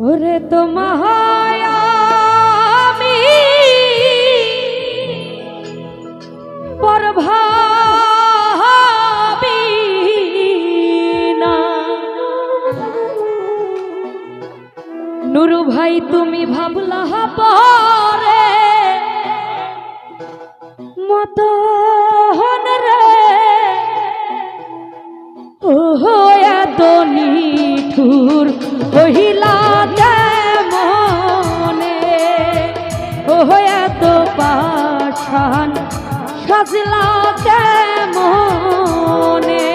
ওরে তো আমি না। নুরু ভাই তুমি ভাবলা পরে মতন নিঠুর কহিলা মনে ওহো এত পাঠান সাজলা মনে।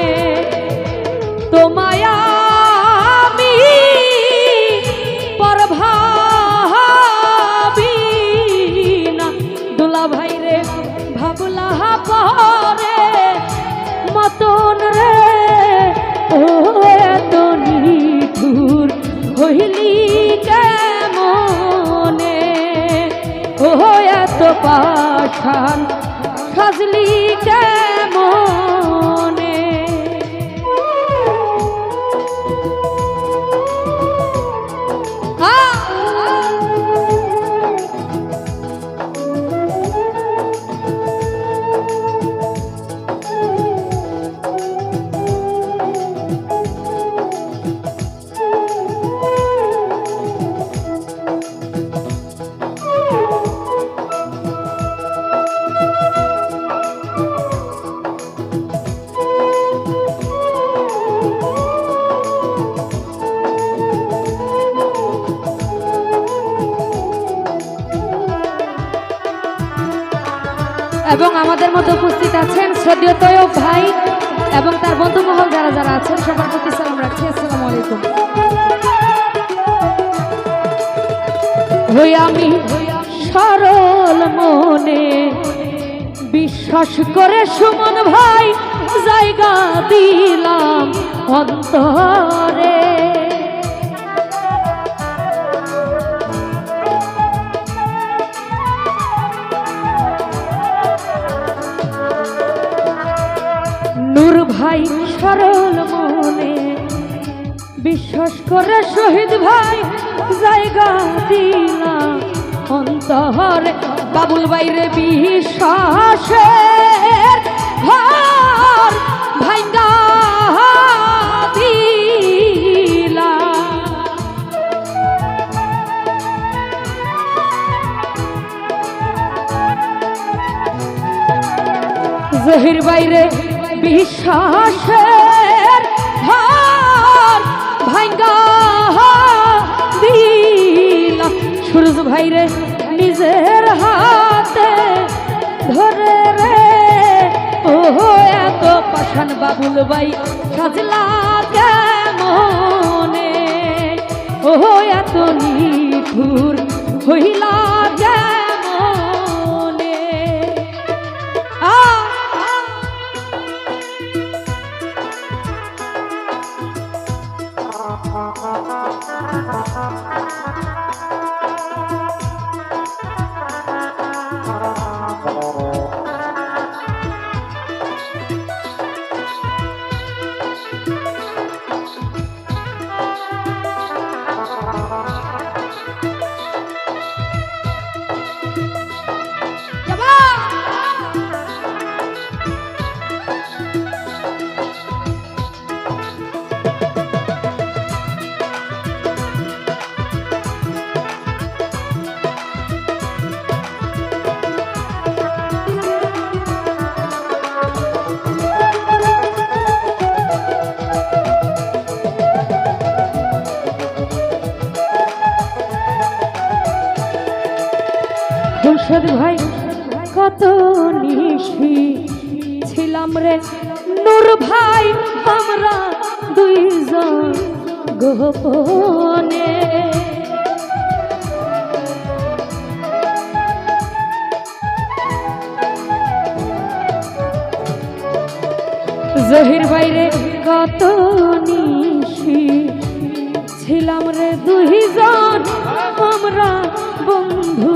তোমায় পাঠান এবং আমাদের মধ্যে উপস্থিত আছেন শ্রদ্ধেয় তৈয়ব ভাই এবং তার বন্ধু মহল যারা যারা আছেন, সবার প্রতি সালাম রাখছি। আসসালামু আলাইকুম। হই আমি সরল মনে বিশ্বাস করে সুমন ভাই জায়গা দিলাম অন্তরে। সরল মনে বিশ্বাস করে শহীদ ভাই জায়গা দিলাম অন্তরে বাবুল বাইরে বিশ্বাসের বিশ্বাসের ঘর ভাঙ্গা দিলাম সুরজ ভাইরে নিজের হাতে ধরে রে। ও এত পাশান বাবুল বাই সাজলা কেমনে? ও এত নিঠুর হইলা কেমনে খুরশেদ ভাই, কত নিশি ছিলাম রে। নূর ভাই, আমরা দুইজন গোপনে। জহির বাইরে কত নিশি ছিলাম রে। দুইজন, আমরা বন্ধু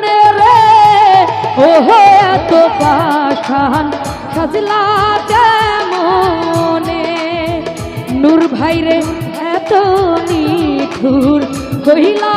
এত পাখান সাজলা মনে। নূর ভাইরে এত নিঠুর কইলা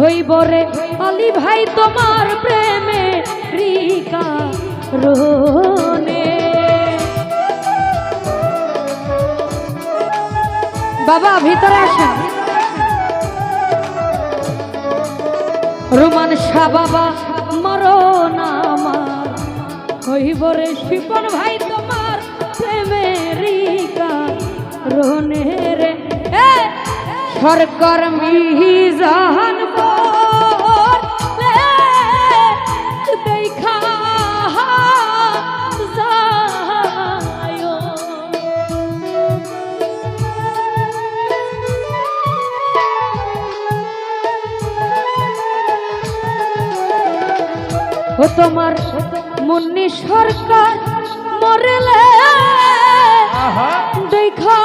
হইব রে আলি ভাই তোমার প্রেমে রিকা রোনে বাবা, ভিতরে আসেন। রোমান শাহ বাবা, মরণ আমার। হইব রে শিপন ভাই তোমার প্রেমে রিকা রোনে রে। সরকার মিজান বলে ও তোমার মুন্নি সরকার মরলে। দেখা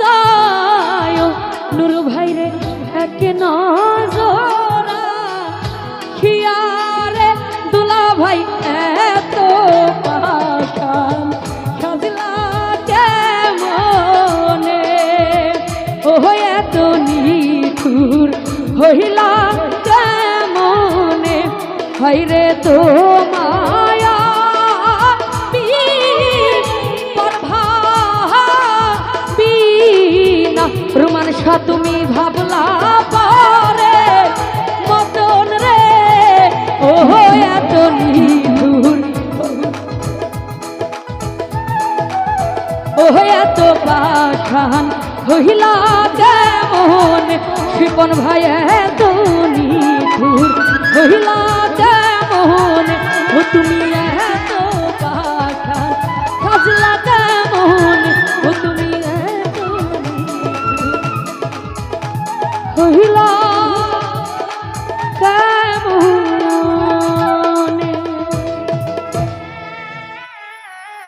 যায় নুরু ভাইরে এক নজরা রুমান শাহ তুমি ভাবলা পরে মতন রে। ও এত নিঠুর ও এত পাখান হইলা কেমন? শিপন ভাই, এত হইলা কেমন ও তুমি